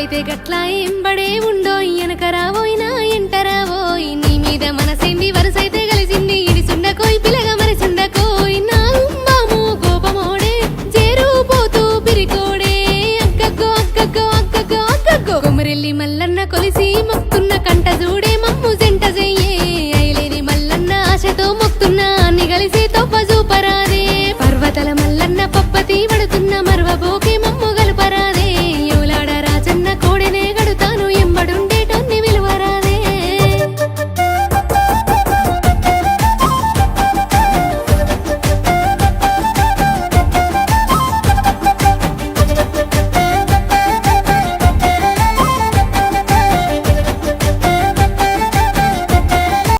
గట్లయితే గట్ల ఎంబడే ఎనక రావోయినా ఎంటరావోయ్ నీ మీద మనసేంది? వరుసైతే కలిసింది ఇది సుండకోయ్ పిలగ మరి సుండకోయ్. నా ఉమ్మాము కోపమోడే చేరుపోతూ పిరికోడే. కొమరెల్లి మల్లన్న కొలిసి మొక్కున్న కంట చూడే మమ్ము జంట చెయ్యే. అయిలేని మల్లన్న ఆశతో మొక్కున్న అన్ని కలిసి తొప్ప చూపరాదే. పర్వతల మల్లన్న పప్పతి పడుతున్న మర్వబోకేమో